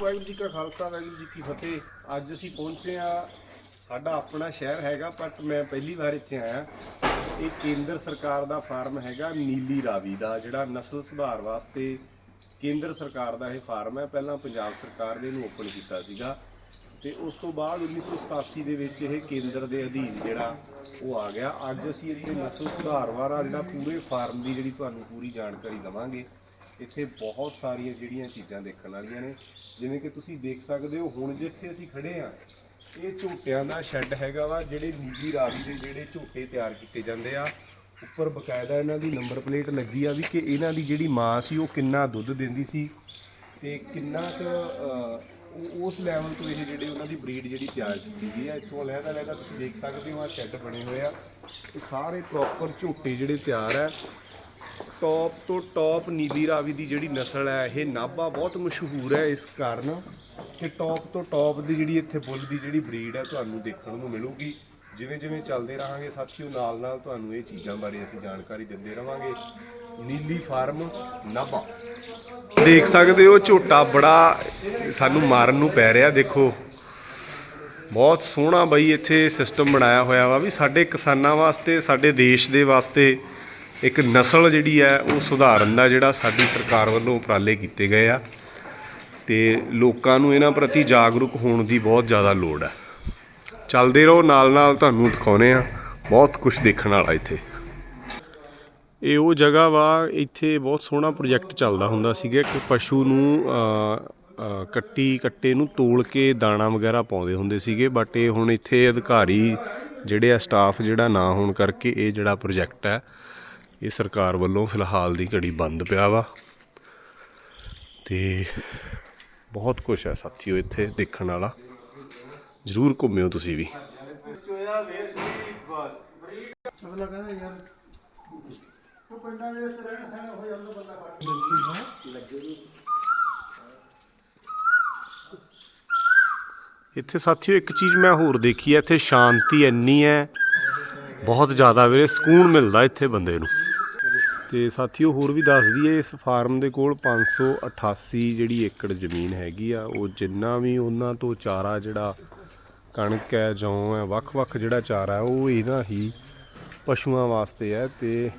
ਵਾਹਿਗੁਰੂ ਜੀ ਕਾ ਖਾਲਸਾ, ਵਾਹਿਗੁਰੂ ਜੀ ਕੀ ਫਤਿਹ। ਅੱਜ ਅਸੀਂ ਪਹੁੰਚੇ ਆ ਸਾਡਾ ਆਪਣਾ ਸ਼ਹਿਰ ਹੈਗਾ ਬਟ ਮੈਂ ਪਹਿਲੀ ਵਾਰ ਇੱਥੇ ਆਇਆ। ਇਹ ਕੇਂਦਰ ਸਰਕਾਰ ਦਾ ਫਾਰਮ ਹੈਗਾ, ਨੀਲੀ ਰਾਵੀ ਦਾ, ਜਿਹੜਾ ਨਸਲ ਸੁਧਾਰ ਵਾਸਤੇ ਕੇਂਦਰ ਸਰਕਾਰ ਦਾ ਇਹ ਫਾਰਮ ਹੈ। ਪਹਿਲਾਂ ਪੰਜਾਬ ਸਰਕਾਰ ਨੇ ਇਹਨੂੰ ਓਪਨ ਕੀਤਾ ਸੀਗਾ। ਤੇ ਉਸ ਤੋਂ ਬਾਅਦ 1987 ਦੇ ਵਿੱਚ ਇਹ ਕੇਂਦਰ ਦੇ ਅਧੀਨ ਜਿਹੜਾ ਉਹ ਆ ਗਿਆ। ਅੱਜ ਅਸੀਂ ਇੱਥੇ ਨਸਲ ਸੁਧਾਰ ਵਾਲਾ ਜਿਹੜਾ ਪੂਰੇ ਫਾਰਮ ਦੀ ਜਿਹੜੀ ਤੁਹਾਨੂੰ ਪੂਰੀ ਜਾਣਕਾਰੀ ਦਵਾਂਗੇ, ਇੱਥੇ ਬਹੁਤ ਸਾਰੀਆਂ ਜਿਹੜੀਆਂ ਚੀਜ਼ਾਂ ਦੇਖਣ ਵਾਲੀਆਂ ਨੇ। ਜਿਵੇਂ ਕਿ ਤੁਸੀਂ ਦੇਖ ਸਕਦੇ ਹੋ, ਹੁਣ ਜਿੱਥੇ ਅਸੀਂ ਖੜੇ ਆ ਇਹ ਝੋਟਿਆਂ ਦਾ ਸ਼ੈੱਡ ਹੈਗਾ ਵਾ, ਜਿਹੜੇ ਨੀਲੀ ਰਾਵੀ ਦੇ ਜਿਹੜੇ ਝੋਟੇ ਤਿਆਰ ਕੀਤੇ ਜਾਂਦੇ ਆ। ਉੱਪਰ ਬਕਾਇਦਾ ਇਹਨਾਂ ਦੀ ਨੰਬਰ ਪਲੇਟ ਲੱਗੀ ਆ ਵੀ ਕਿ ਇਹਨਾਂ ਦੀ ਜਿਹੜੀ ਮਾਂ ਸੀ, ਉਹ ਕਿੰਨਾ ਦੁੱਧ ਦਿੰਦੀ ਸੀ ਤੇ ਕਿੰਨਾ ਕੁ ਉਹ- ਉਸ ਲੈਵਲ ਤੋਂ ਇਹ ਜਿਹੜੇ ਉਹਨਾਂ ਦੀ ਬਰੀਡ ਜਿਹੜੀ ਤਿਆਰ ਕੀਤੀ ਗਈ ਆ। ਇੱਥੋਂ ਲਹਿਦਾ ਲਹਿਦਾ ਤੁਸੀਂ ਦੇਖ ਸਕਦੇ ਹੋ ਆ ਸ਼ੈੱਡ ਬਣੇ ਹੋਏ ਆ। ਇਹ ਸਾਰੇ ਪ੍ਰੋਪਰ ਝੋਟੇ ਜਿਹੜੇ ਤਿਆਰ ਆ। ਟੌਪ ਤੋਂ ਟੌਪ ਨੀਲੀ ਰਾਵੀ ਦੀ ਜਿਹੜੀ ਨਸਲ ਹੈ, ਇਹ ਨਾਭਾ ਬਹੁਤ ਮਸ਼ਹੂਰ ਹੈ ਇਸ ਕਾਰਨ ਕਿ ਟੌਪ ਤੋਂ ਟੌਪ ਦੀ ਜਿਹੜੀ ਇੱਥੇ ਬੁੱਲ ਦੀ ਜਿਹੜੀ ਬਰੀਡ ਹੈ ਤੁਹਾਨੂੰ ਦੇਖਣ ਨੂੰ ਮਿਲੂਗੀ। ਜਿਵੇਂ ਜਿਵੇਂ ਚੱਲਦੇ ਰਹਾਂਗੇ ਸਾਥੀਓ, ਨਾਲ ਨਾਲ ਤੁਹਾਨੂੰ ਇਹ ਚੀਜ਼ਾਂ ਬਾਰੇ ਅਸੀਂ ਜਾਣਕਾਰੀ ਦਿੰਦੇ ਰਵਾਂਗੇ। ਨੀਲੀ ਫਾਰਮ ਨਾਭਾ। ਦੇਖ ਸਕਦੇ ਹੋ, ਝੋਟਾ ਬੜਾ ਸਾਨੂੰ ਮਾਰਨ ਨੂੰ ਪੈ ਰਿਹਾ, ਦੇਖੋ। ਬਹੁਤ ਸੋਹਣਾ ਬਈ ਇੱਥੇ ਸਿਸਟਮ ਬਣਾਇਆ ਹੋਇਆ ਵਾ ਵੀ ਸਾਡੇ ਕਿਸਾਨਾਂ ਵਾਸਤੇ, ਸਾਡੇ ਦੇਸ਼ ਦੇ ਵਾਸਤੇ ਇੱਕ ਨਸਲ ਜਿਹੜੀ ਹੈ, ਉਹ ਸੁਧਾਰਨ ਦਾ ਜਿਹੜਾ ਸਾਡੀ ਸਰਕਾਰ ਵੱਲੋਂ ਉਪਰਾਲੇ ਕੀਤੇ ਗਏ ਆ। ਤੇ ਲੋਕਾਂ ਨੂੰ ਇਹਨਾਂ ਪ੍ਰਤੀ ਜਾਗਰੂਕ ਹੋਣ ਦੀ ਬਹੁਤ ਜ਼ਿਆਦਾ ਲੋੜ ਹੈ। ਚੱਲਦੇ ਰਹੋ ਨਾਲ ਨਾਲ ਤੁਹਾਨੂੰ ਦਿਖਾਉਨੇ ਆ ਬਹੁਤ ਕੁਝ ਦੇਖਣ ਵਾਲਾ ਇੱਥੇ। ਇਹ ਉਹ ਜਗ੍ਹਾ ਵਾ, ਇੱਥੇ ਬਹੁਤ ਸੋਹਣਾ ਪ੍ਰੋਜੈਕਟ ਚੱਲਦਾ ਹੁੰਦਾ ਸੀਗਾ। ਕਿ ਪਸ਼ੂ ਨੂੰ ਕੱਟੀ, ਕੱਟੇ ਨੂੰ ਤੋਲ ਕੇ ਦਾਣਾ ਵਗੈਰਾ ਪਾਉਂਦੇ ਹੁੰਦੇ ਸੀਗੇ। ਬਟ ਇਹ ਹੁਣ ਇੱਥੇ ਅਧਿਕਾਰੀ ਜਿਹੜੇ ਆ ਸਟਾਫ ਜਿਹੜਾ ਨਾ ਹੋਣ ਕਰਕੇ ਇਹ ਜਿਹੜਾ ਪ੍ਰੋਜੈਕਟ ਹੈ ਇਹ ਸਰਕਾਰ ਵੱਲੋਂ ਫਿਲਹਾਲ ਦੀ ਘੜੀ ਬੰਦ ਪਿਆ ਵਾ। ਤੇ ਬਹੁਤ ਕੁਝ ਹੈ ਸਾਥੀਓ ਇੱਥੇ ਦੇਖਣ ਵਾਲਾ। ਜ਼ਰੂਰ ਘੁੰਮਿਓ ਤੁਸੀਂ ਵੀ। ਇੱਥੇ ਸਾਥੀਓ ਇੱਕ ਚੀਜ਼ ਮੈਂ ਹੋਰ ਦੇਖੀ ਹੈ, ਇੱਥੇ ਸ਼ਾਂਤੀ ਇੰਨੀ ਹੈ, ਬਹੁਤ ਜ਼ਿਆਦਾ ਵੀਰੇ ਸਕੂਨ ਮਿਲਦਾ ਇੱਥੇ ਬੰਦੇ ਨੂੰ। ਤੇ ਸਾਥੀਓ ਹੋਰ ਵੀ ਦੱਸ ਦਈਏ ਇਸ ਫਾਰਮ ਦੇ ਕੋਲ 588 ਜਿਹੜੀ ਏਕੜ ਜ਼ਮੀਨ ਹੈਗੀ ਆ ਉਹ ਜਿੰਨਾ ਵੀ ਉਹਨਾਂ ਤੋਂ ਚਾਰਾ ਜਿਹੜਾ ਕਣਕ ਹੈ ਜੌਂ ਹੈ ਵੱਖ-ਵੱਖ ਜਿਹੜਾ ਚਾਰਾ ਉਹ ਇਹਨਾਂ ਹੀ ਪਸ਼ੂਆਂ ਵਾਸਤੇ ਹੈ ਤੇ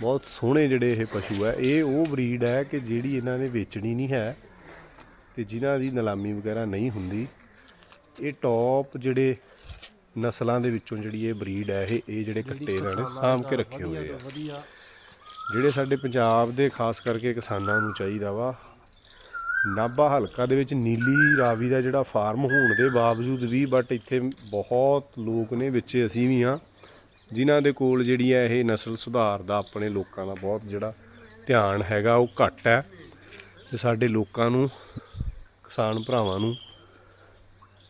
ਬਹੁਤ ਸੋਹਣੇ ਜਿਹੜੇ ਇਹ ਪਸ਼ੂ ਹੈ। ਇਹ ਉਹ ਬਰੀਡ ਹੈ ਕਿ ਜਿਹੜੀ ਇਹਨਾਂ ਨੇ ਵੇਚਣੀ ਨਹੀਂ ਹੈ ਤੇ ਜਿਨ੍ਹਾਂ ਦੀ ਨਿਲਾਮੀ ਵਗੈਰਾ ਨਹੀਂ ਹੁੰਦੀ। ਇਹ ਟੌਪ ਜਿਹੜੇ ਨਸਲਾਂ ਦੇ ਵਿੱਚੋਂ ਜਿਹੜੀ ਇਹ ਬਰੀਡ ਹੈ ਇਹ ਇਹ ਜਿਹੜੇ ਕੱਟੇ ਇਹਨਾਂ ਨੇ ਸਾਂਭ ਕੇ ਰੱਖੇ ਹੋਏ ਆ। ਵਧੀਆ ਜਿਹੜੇ ਸਾਡੇ ਪੰਜਾਬ ਦੇ ਖਾਸ ਕਰਕੇ ਕਿਸਾਨਾਂ ਨੂੰ ਚਾਹੀਦਾ ਵਾ, ਨਾਭਾ ਹਲਕਾ ਦੇ ਵਿੱਚ ਨੀਲੀ ਰਾਵੀ ਦਾ ਜਿਹੜਾ ਫਾਰਮ ਹੋਣ ਦੇ ਬਾਵਜੂਦ ਵੀ ਬਟ ਇੱਥੇ ਬਹੁਤ ਲੋਕ ਨੇ, ਵਿੱਚ ਅਸੀਂ ਵੀ ਆ ਜਿਨ੍ਹਾਂ ਦੇ ਕੋਲ ਜਿਹੜੀ ਹੈ ਇਹ ਨਸਲ ਸੁਧਾਰ ਦਾ ਆਪਣੇ ਲੋਕਾਂ ਦਾ ਬਹੁਤ ਜਿਹੜਾ ਧਿਆਨ ਹੈਗਾ, ਉਹ ਘੱਟ ਹੈ। ਤੇ ਸਾਡੇ ਲੋਕਾਂ ਨੂੰ, ਕਿਸਾਨ ਭਰਾਵਾਂ ਨੂੰ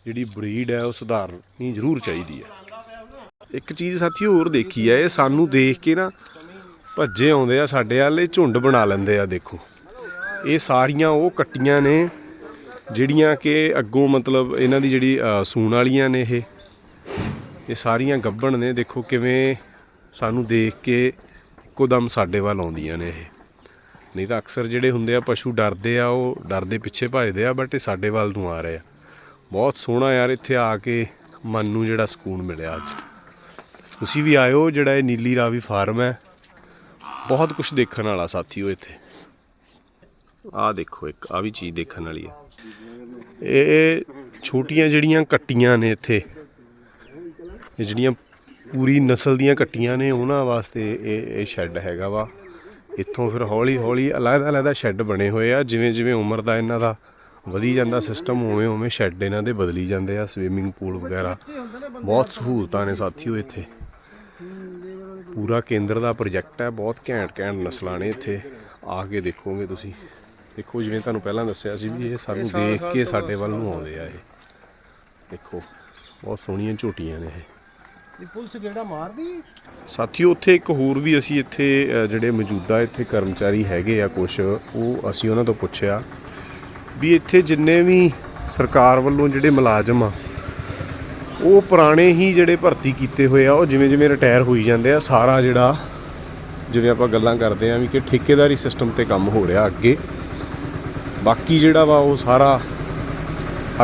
ਜਿਹੜੀ ਬਰੀਡ ਹੈ, ਉਹ ਸੁਧਾਰਨੀ ਜ਼ਰੂਰ ਚਾਹੀਦੀ ਹੈ। ਇੱਕ ਚੀਜ਼ ਸਾਥੀ ਹੋਰ ਦੇਖੀ ਹੈ, ਇਹ ਸਾਨੂੰ ਦੇਖ ਕੇ ਨਾ ਭੱਜੇ ਆਉਂਦੇ ਆ, ਸਾਡੇ ਵੱਲ ਇਹ ਝੁੰਡ ਬਣਾ ਲੈਂਦੇ ਆ, ਦੇਖੋ। ਇਹ ਸਾਰੀਆਂ ਉਹ ਕੱਟੀਆਂ ਨੇ, ਜਿਹੜੀਆਂ ਕਿ ਅੱਗੋਂ ਮਤਲਬ ਇਹਨਾਂ ਦੀ ਜਿਹੜੀ ਸੂਣ ਵਾਲੀਆਂ ਨੇ ਇਹ। ਇਹ ਸਾਰੀਆਂ ਗੱਭਣ ਨੇ, ਦੇਖੋ ਕਿਵੇਂ ਸਾਨੂੰ ਦੇਖ ਕੇ ਇੱਕੋ ਦਮ ਸਾਡੇ ਵੱਲ ਆਉਂਦੀਆਂ ਨੇ ਇਹ। ਨਹੀਂ ਤਾਂ ਅਕਸਰ ਜਿਹੜੇ ਹੁੰਦੇ ਆ, ਪਸ਼ੂ ਡਰਦੇ ਆ, ਉਹ ਡਰਦੇ ਪਿੱਛੇ ਭੱਜਦੇ ਆ, ਬਟ ਇਹ ਸਾਡੇ ਵੱਲ ਨੂੰ ਆ ਰਹੇ ਆ। ਬਹੁਤ ਸੋਹਣਾ ਯਾਰ ਇੱਥੇ ਆ ਕੇ ਮਨ ਨੂੰ ਜਿਹੜਾ ਸਕੂਨ ਮਿਲਿਆ ਅੱਜ। ਤੁਸੀਂ ਵੀ ਆਇਓ, ਜਿਹੜਾ ਇਹ ਨੀਲੀ ਰਾਵੀ ਫਾਰਮ ਹੈ। ਬਹੁਤ ਕੁਝ ਦੇਖਣ ਵਾਲਾ ਸਾਥੀਓ ਇੱਥੇ। ਆਹ ਦੇਖੋ ਇੱਕ ਆ ਵੀ ਚੀਜ਼ ਦੇਖਣ ਵਾਲੀ ਹੈ। ਇਹ ਛੋਟੀਆਂ ਜਿਹੜੀਆਂ ਕੱਟੀਆਂ ਨੇ ਇੱਥੇ, ਇਹ ਜਿਹੜੀਆਂ ਪੂਰੀ ਨਸਲ ਦੀਆਂ ਕੱਟੀਆਂ ਨੇ, ਉਹਨਾਂ ਵਾਸਤੇ ਇਹ ਇਹ ਸ਼ੈੱਡ ਹੈਗਾ ਵਾ। ਇੱਥੋਂ ਫਿਰ ਹੌਲੀ ਹੌਲੀ ਅਲੱਗ ਅਲੱਗ ਸ਼ੈੱਡ ਬਣੇ ਹੋਏ ਆ, ਜਿਵੇਂ ਜਿਵੇਂ ਉਮਰ ਦਾ ਇਹਨਾਂ ਦਾ ਵਧੀ ਜਾਂਦਾ ਸਿਸਟਮ ਉਵੇਂ ਉਵੇਂ ਸ਼ੈੱਡ ਇਹਨਾਂ ਦੇ ਬਦਲੀ ਜਾਂਦੇ ਆ ਸਵੀਮਿੰਗ ਪੂਲ ਵਗੈਰਾ। ਬਹੁਤ ਸਹੂਲਤਾਂ ਨੇ ਸਾਥੀਓ ਇੱਥੇ। ਪੂਰਾ ਕੇਂਦਰ ਦਾ ਪ੍ਰੋਜੈਕਟ ਹੈ ਬਹੁਤ ਘੈਂਟ ਘੈਂਟ ਨਸਲਾਂ ਨੇ ਇੱਥੇ। ਆ ਕੇ ਦੇਖੋਗੇ ਤੁਸੀਂ। ਦੇਖੋ ਜਿਵੇਂ ਤੁਹਾਨੂੰ ਪਹਿਲਾਂ ਦੱਸਿਆ ਸੀ ਵੀ ਇਹ ਸਾਨੂੰ ਦੇਖ ਕੇ ਸਾਡੇ ਵੱਲ ਨੂੰ ਆਉਂਦੇ ਆ ਇਹ। ਦੇਖੋ ਬਹੁਤ ਸੋਹਣੀਆਂ ਝੋਟੀਆਂ ਨੇ ਇਹ। ਇਹ ਪੁਲਿਸ ਕਿਹੜਾ ਮਾਰਦੀ ਸਾਥੀਓ ਉੱਥੇ ਇੱਕ ਹੋਰ ਵੀ ਅਸੀਂ ਇੱਥੇ ਜਿਹੜੇ ਮੌਜੂਦਾ ਇੱਥੇ ਕਰਮਚਾਰੀ ਹੈਗੇ ਆ ਕੁਝ ਉਹ ਅਸੀਂ ਉਹਨਾਂ ਤੋਂ ਪੁੱਛਿਆ ਵੀ ਇੱਥੇ ਜਿੰਨੇ ਵੀ ਸਰਕਾਰ ਵੱਲੋਂ ਜਿਹੜੇ ਮੁਲਾਜ਼ਮ ਆ ਉਹ ਪੁਰਾਣੇ ਹੀ ਜਿਹੜੇ ਭਰਤੀ ਕੀਤੇ ਹੋਏ ਆ, ਉਹ ਜਿਵੇਂ ਜਿਵੇਂ ਰਿਟਾਇਰ ਹੋਈ ਜਾਂਦੇ ਆ, ਸਾਰਾ ਜਿਹੜਾ ਜਿਵੇਂ ਆਪਾਂ ਗੱਲਾਂ ਕਰਦੇ ਆ ਵੀ ਕਿ ਠੇਕੇਦਾਰੀ ਸਿਸਟਮ ਤੇ ਕੰਮ ਹੋ ਰਿਹਾ ਅੱਗੇ। ਬਾਕੀ ਜਿਹੜਾ ਵਾ ਉਹ ਸਾਰਾ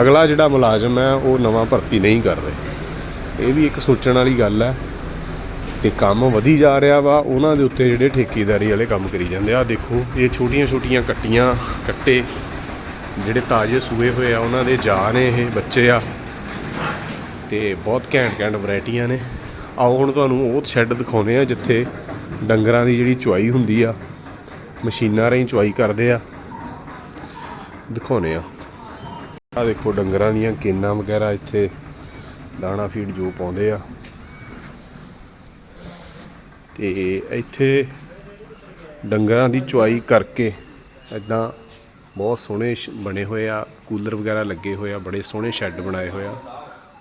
ਅਗਲਾ ਜਿਹੜਾ ਮੁਲਾਜ਼ਮ ਹੈ, ਉਹ ਨਵਾਂ ਭਰਤੀ ਨਹੀਂ ਕਰ ਰਹੇ। ਇਹ ਵੀ ਇੱਕ ਸੋਚਣ ਵਾਲੀ ਗੱਲ ਹੈ ਤੇ ਕੰਮ ਵਧੀ ਜਾ ਰਿਹਾ ਵਾ, ਉਹਨਾਂ ਦੇ ਉੱਤੇ ਜਿਹੜੇ ਠੇਕੇਦਾਰੀ ਵਾਲੇ ਕੰਮ ਕਰੀ ਜਾਂਦੇ ਆ। ਦੇਖੋ, ਇਹ ਛੋਟੀਆਂ ਛੋਟੀਆਂ ਕੱਟੀਆਂ, ਕੱਟੇ, ਜਿਹੜੇ ਤਾਜ਼ੇ ਸੂਏ ਹੋਏ ਆ, ਉਹਨਾਂ ਦੇ ਜਾ ਨੇ ਇਹ ਬੱਚੇ ਆ। ਤੇ ਬਹੁਤ ਘੈਂਟ ਘੈਂਟ ਵੈਰਾਈਟੀਆਂ ਨੇ। ਆਓ ਹੁਣ ਤੁਹਾਨੂੰ ਉਹ ਸ਼ੈੱਡ ਦਿਖਾਉਂਦੇ ਆ ਜਿੱਥੇ ਡੰਗਰਾਂ ਦੀ ਜਿਹੜੀ ਚੁਆਈ ਹੁੰਦੀ ਆ, ਮਸ਼ੀਨਾਂ ਰਾਹੀਂ ਚੁਆਈ ਕਰਦੇ ਆ। ਦਿਖਾਉਂਦੇ ਆ ਆ ਦੇਖੋ ਡੰਗਰਾਂ ਦੀਆਂ ਕੇਨਾਂ ਵਗੈਰਾ ਇੱਥੇ, ਦਾਣਾ ਫੀਡ ਜੋ ਪਾਉਂਦੇ ਆ। ਤੇ ਇੱਥੇ ਡੰਗਰਾਂ ਦੀ ਚੁਆਈ ਕਰਕੇ ਇਦਾਂ ਬਹੁਤ ਸੋਹਣੇ ਸ਼- ਬਣੇ ਹੋਏ ਆ, ਕੂਲਰ ਵਗੈਰਾ ਲੱਗੇ ਹੋਏ ਆ, ਬੜੇ ਸੋਹਣੇ ਸ਼ੈੱਡ ਬਣਾਏ ਹੋਏ ਆ।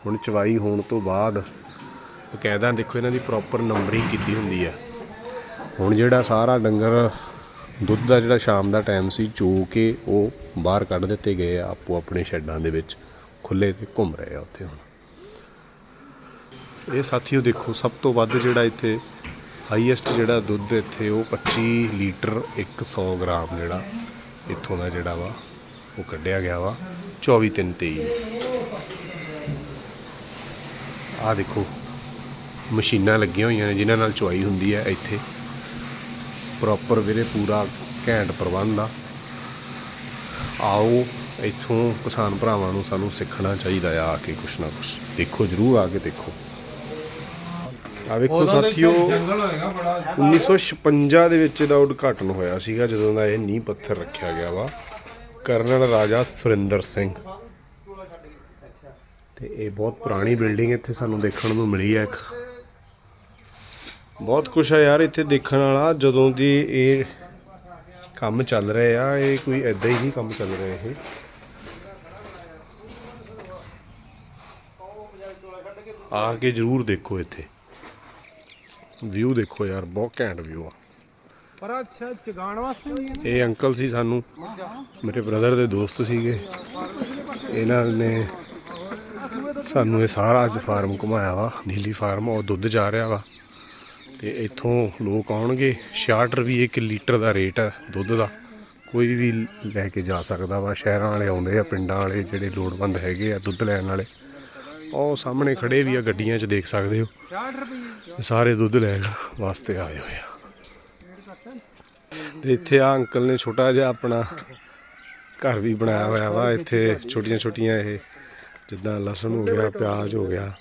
ਹੁਣ ਚਵਾਈ ਹੋਣ ਤੋਂ ਬਾਅਦ ਬਕਾਇਦਾ ਦੇਖੋ ਇਹਨਾਂ ਦੀ ਪ੍ਰੋਪਰ ਨੰਬਰਿੰਗ ਕੀਤੀ ਹੁੰਦੀ ਹੈ। ਹੁਣ ਜਿਹੜਾ ਸਾਰਾ ਡੰਗਰ, ਦੁੱਧ ਦਾ ਜਿਹੜਾ ਸ਼ਾਮ ਦਾ ਟਾਈਮ ਸੀ, ਚੋ ਕੇ ਉਹ ਬਾਹਰ ਕੱਢ ਦਿੱਤੇ ਗਏ ਆ ਆਪੋ ਆਪਣੇ ਸ਼ੈੱਡਾਂ ਦੇ ਵਿੱਚ ਖੁੱਲੇ ਤੇ ਘੁੰਮ ਰਹੇ ਆ ਉੱਥੇ ਹੁਣ। ਇਹ ਸਾਥੀਓ ਦੇਖੋ, ਸਭ ਤੋਂ ਵੱਧ ਜਿਹੜਾ ਇੱਥੇ ਹਾਈਐਸਟ ਜਿਹੜਾ ਦੁੱਧ ਇੱਥੇ, ਉਹ 25 ਲੀਟਰ 100 ਗ੍ਰਾਮ ਜਿਹੜਾ ਇੱਥੋਂ ਦਾ ਜਿਹੜਾ ਵਾ, ਉਹ ਕੱਢਿਆ ਗਿਆ ਵਾ 24 ਤਿੰਨ 23 ਆ ਦੇਖੋ ਮਸ਼ੀਨਾਂ ਲੱਗੀਆਂ ਹੋਈਆਂ ਨੇ ਜਿਨ੍ਹਾਂ ਨਾਲ ਚੁਆਈ ਹੁੰਦੀ ਹੈ ਇੱਥੇ। ਪ੍ਰੋਪਰ ਵੀਰੇ ਪੂਰਾ ਘੈਂਟ ਪ੍ਰਬੰਧ ਆ। ਆਓ ਇੱਥੋਂ ਕਿਸਾਨ ਭਰਾਵਾਂ ਨੂੰ ਸਾਨੂੰ ਸਿੱਖਣਾ ਚਾਹੀਦਾ ਆ ਆ ਕੇ ਕੁਛ ਨਾ ਕੁਛ। ਦੇਖੋ ਜਰੂਰ ਆ ਕੇ ਦੇਖੋ। ਆ ਵੇਖੋ ਸਾਥੀਓ ਜੰਗਲ ਹੋਏਗਾ ਬੜਾ। 1956 ਦੇ ਵਿੱਚ ਇਹਦਾ ਉਦਘਾਟਨ ਹੋਇਆ ਸੀਗਾ ਜਦੋਂ ਦਾ ਇਹ ਨੀਂਹ ਪੱਥਰ ਰੱਖਿਆ ਗਿਆ ਵਾ। ਕਰਨਲ ਰਾਜਾ ਸੁਰਿੰਦਰ ਸਿੰਘ। ਤੇ ਇਹ ਬਹੁਤ ਪੁਰਾਣੀ ਬਿਲਡਿੰਗ ਇੱਥੇ ਸਾਨੂੰ ਦੇਖਣ ਨੂੰ ਮਿਲੀ ਹੈ ਇੱਕ। ਬਹੁਤ ਕੁਛ ਆ ਯਾਰ ਇੱਥੇ ਦੇਖਣ ਵਾਲਾ ਜਦੋਂ ਦੀ ਇਹ ਕੰਮ ਚੱਲ ਰਿਹਾ ਆ ਇਹ ਕੋਈ ਐਦਾਂ ਹੀ ਨਹੀਂ ਕੰਮ ਚੱਲ ਰਿਹਾ ਇਹ। ਆ ਕੇ ਜਰੂਰ ਦੇਖੋ ਇੱਥੇ। ਵਿਊ ਦੇਖੋ ਯਾਰ ਬਹੁਤ ਘੈਂਟ ਵਿਊ ਆ। ਪਰ ਅੱਛਾ ਚਗਾਣ ਵਾਸਤੇ ਨਹੀਂ ਇਹ ਅੰਕਲ ਸੀ ਸਾਨੂੰ ਮੇਰੇ ਬ੍ਰਦਰ ਦੇ ਦੋਸਤ ਸੀਗੇ। ਇਹਨਾਂ ਨੇ ਸਾਨੂੰ ਇਹ ਸਾਰਾ ਅੱਜ ਫਾਰਮ ਘੁਮਾਇਆ ਵਾ, ਨੀਲੀ ਫਾਰਮ, ਉਹ ਦੁੱਧ ਜਾ ਰਿਹਾ ਵਾ। ਤੇ ਇੱਥੋਂ ਲੋਕ ਆਉਣਗੇ 66 ਰੁਪਏ ਇੱਕ ਲੀਟਰ ਦਾ ਰੇਟ ਹੈ ਦੁੱਧ ਦਾ। ਕੋਈ ਵੀ ਲੈ ਕੇ ਜਾ ਸਕਦਾ ਵਾ, ਸ਼ਹਿਰਾਂ ਵਾਲੇ ਆਉਂਦੇ ਆ, ਪਿੰਡਾਂ ਵਾਲੇ ਜਿਹੜੇ ਲੋੜਵੰਦ ਹੈਗੇ ਆ ਦੁੱਧ ਲੈਣ ਵਾਲੇ। ਉਹ ਸਾਹਮਣੇ ਖੜੇ ਵੀ ਆ, ਗੱਡੀਆਂ 'ਚ ਦੇਖ ਸਕਦੇ ਹੋ। ਸਾਰੇ ਦੁੱਧ ਲੈਣ ਵਾਸਤੇ ਆਏ ਹੋਏ ਆ। ਤੇ ਇੱਥੇ ਆ ਅੰਕਲ ਨੇ ਛੋਟਾ ਜਿਹਾ ਆਪਣਾ ਘਰ ਵੀ ਬਣਾਇਆ ਹੋਇਆ ਵਾ, ਇੱਥੇ ਛੋਟੀਆਂ ਛੋਟੀਆਂ ਇਹ ਜਿੱਦਾਂ ਲਸਣ ਹੋ ਗਿਆ, ਪਿਆਜ਼ ਹੋ ਗਿਆ,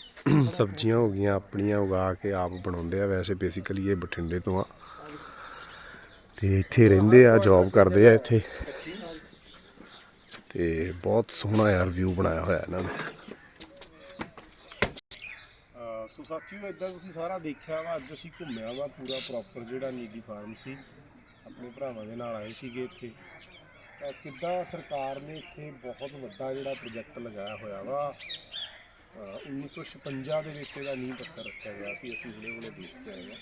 ਸਬਜ਼ੀਆਂ ਹੋ ਗਈਆਂ, ਆਪਣੀਆਂ ਉਗਾ ਕੇ ਆਪ ਬਣਾਉਂਦੇ ਆ। ਵੈਸੇ ਬੇਸਿਕਲੀ ਇਹ ਬਠਿੰਡੇ ਤੋਂ ਆ। ਤੇ ਇੱਥੇ ਰਹਿੰਦੇ ਆ ਜੌਬ ਕਰਦੇ ਆ ਇੱਥੇ। ਤੇ ਬਹੁਤ ਸੋਹਣਾ ਯਾਰ ਵਿਊ ਬਣਾਇਆ ਹੋਇਆ ਇਹਨਾਂ ਨੇ। ਸੋ ਸਾਥੀਓ, ਇਦਾਂ ਤੁਸੀਂ ਸਾਰਾ ਦੇਖਿਆ ਵਾ, ਅੱਜ ਅਸੀਂ ਘੁੰਮਿਆ ਵਾ ਪੂਰਾ ਪ੍ਰੋਪਰ ਜਿਹੜਾ ਨੀਲੀ ਫਾਰਮ ਸੀ। ਆਪਣੇ ਭਰਾਵਾਂ ਦੇ ਨਾਲ ਆਏ ਸੀਗੇ ਇੱਥੇ। ਤਾਂ ਕਿੱਦਾਂ ਸਰਕਾਰ ਨੇ ਇੱਥੇ ਬਹੁਤ ਵੱਡਾ ਜਿਹੜਾ ਪ੍ਰੋਜੈਕਟ ਲਗਾਇਆ ਹੋਇਆ ਵਾ, ਅਹ 1956 ਦੇ ਵਿੱਚ ਇਹਦਾ ਨੀਂਹ ਪੱਥਰ ਰੱਖਿਆ ਗਿਆ ਸੀ, ਅਸੀਂ ਹੁਣੇ ਹੁਣੇ ਦੇਖ ਕੇ ਆਏ ਹਾਂ।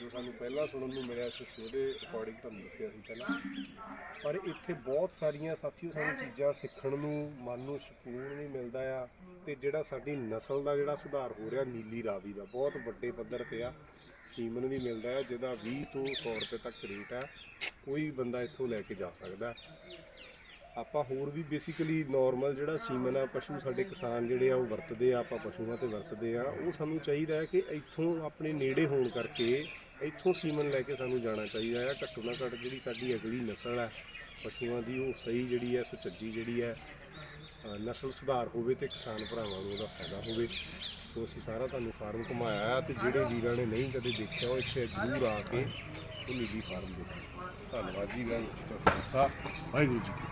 ਜੋ ਸਾਨੂੰ ਪਹਿਲਾਂ ਸੁਣਨ ਨੂੰ ਮਿਲਿਆ ਸੀ ਉਹਦੇ ਅਕੋਰਡਿੰਗ ਤੁਹਾਨੂੰ ਦੱਸਿਆ ਸੀ ਪਹਿਲਾਂ। ਪਰ ਇੱਥੇ ਬਹੁਤ ਸਾਰੀਆਂ ਸਾਥੀਓ, ਸਾਨੂੰ ਚੀਜ਼ਾਂ ਸਿੱਖਣ ਨੂੰ ਮਨ ਨੂੰ ਸਕੂਨ ਵੀ ਮਿਲਦਾ ਆ, ਤੇ ਜਿਹੜਾ ਸਾਡੀ ਨਸਲ ਦਾ ਜਿਹੜਾ ਸੁਧਾਰ ਹੋ ਰਿਹਾ, ਨੀਲੀ ਰਾਵੀ ਦਾ, ਬਹੁਤ ਵੱਡੇ ਪੱਧਰ ਤੇ ਆ। ਸੀਮਨ ਵੀ ਮਿਲਦਾ ਹੈ, ਜਿਹਦਾ 20 ਤੋਂ 100 ਰੁਪਏ ਤੱਕ ਰੇਟ ਹੈ। ਕੋਈ ਵੀ ਬੰਦਾ ਇੱਥੋਂ ਲੈ ਕੇ ਜਾ ਸਕਦਾ ਆਪਾਂ ਹੋਰ ਵੀ ਬੇਸਿਕਲੀ ਨਾਰਮਲ ਜਿਹੜਾ ਸੀਮਨ ਆ, ਪਸ਼ੂ ਸਾਡੇ ਕਿਸਾਨ ਜਿਹੜੇ ਆ, ਉਹ ਵਰਤਦੇ ਆ, ਆਪਾਂ ਪਸ਼ੂਆਂ ਤੇ ਵਰਤਦੇ ਆ। ਉਹ ਸਾਨੂੰ ਚਾਹੀਦਾ ਹੈ ਕਿ ਇੱਥੋਂ ਆਪਣੇ ਨੇੜੇ ਹੋਣ ਕਰਕੇ ਇੱਥੋਂ ਸੀਮਨ ਲੈ ਕੇ ਸਾਨੂੰ ਜਾਣਾ ਚਾਹੀਦਾ ਹੈ। ਘੱਟੋ ਨਾ ਘੱਟ ਜਿਹੜੀ ਸਾਡੀ ਅਗਲੀ ਨਸਲ ਹੈ, ਪਸ਼ੂਆਂ ਦੀ, ਉਹ ਸਹੀ ਜਿਹੜੀ ਹੈ, ਸੁਚੱਜੀ ਜਿਹੜੀ ਹੈ ਨਸਲ ਸੁਧਾਰ ਹੋਵੇ ਤੇ ਕਿਸਾਨ ਭਰਾਵਾਂ ਨੂੰ ਉਹਦਾ ਫਾਇਦਾ ਹੋਵੇ। ਸੋ ਅਸੀਂ ਸਾਰਾ ਤੁਹਾਨੂੰ ਫਾਰਮ ਘੁਮਾਇਆ ਆ ਤੇ ਜਿਹੜੇ ਵੀਰਾਂ ਨੇ ਨਹੀਂ ਕਦੇ ਦੇਖਿਆ ਉਹ ਇੱਥੇ ਜ਼ਰੂਰ ਆ ਕੇ ਉਹ ਨਿੱਜੀ ਫਾਰਮ ਦੇਖੋ ਧੰਨਵਾਦ ਜੀ, ਵਾਹਿਗੁਰੂ ਜੀ ਕਾ ਖਾਲਸਾ, ਵਾਹਿਗੁਰੂ ਜੀ ਕੀ ਫਤਿਹ।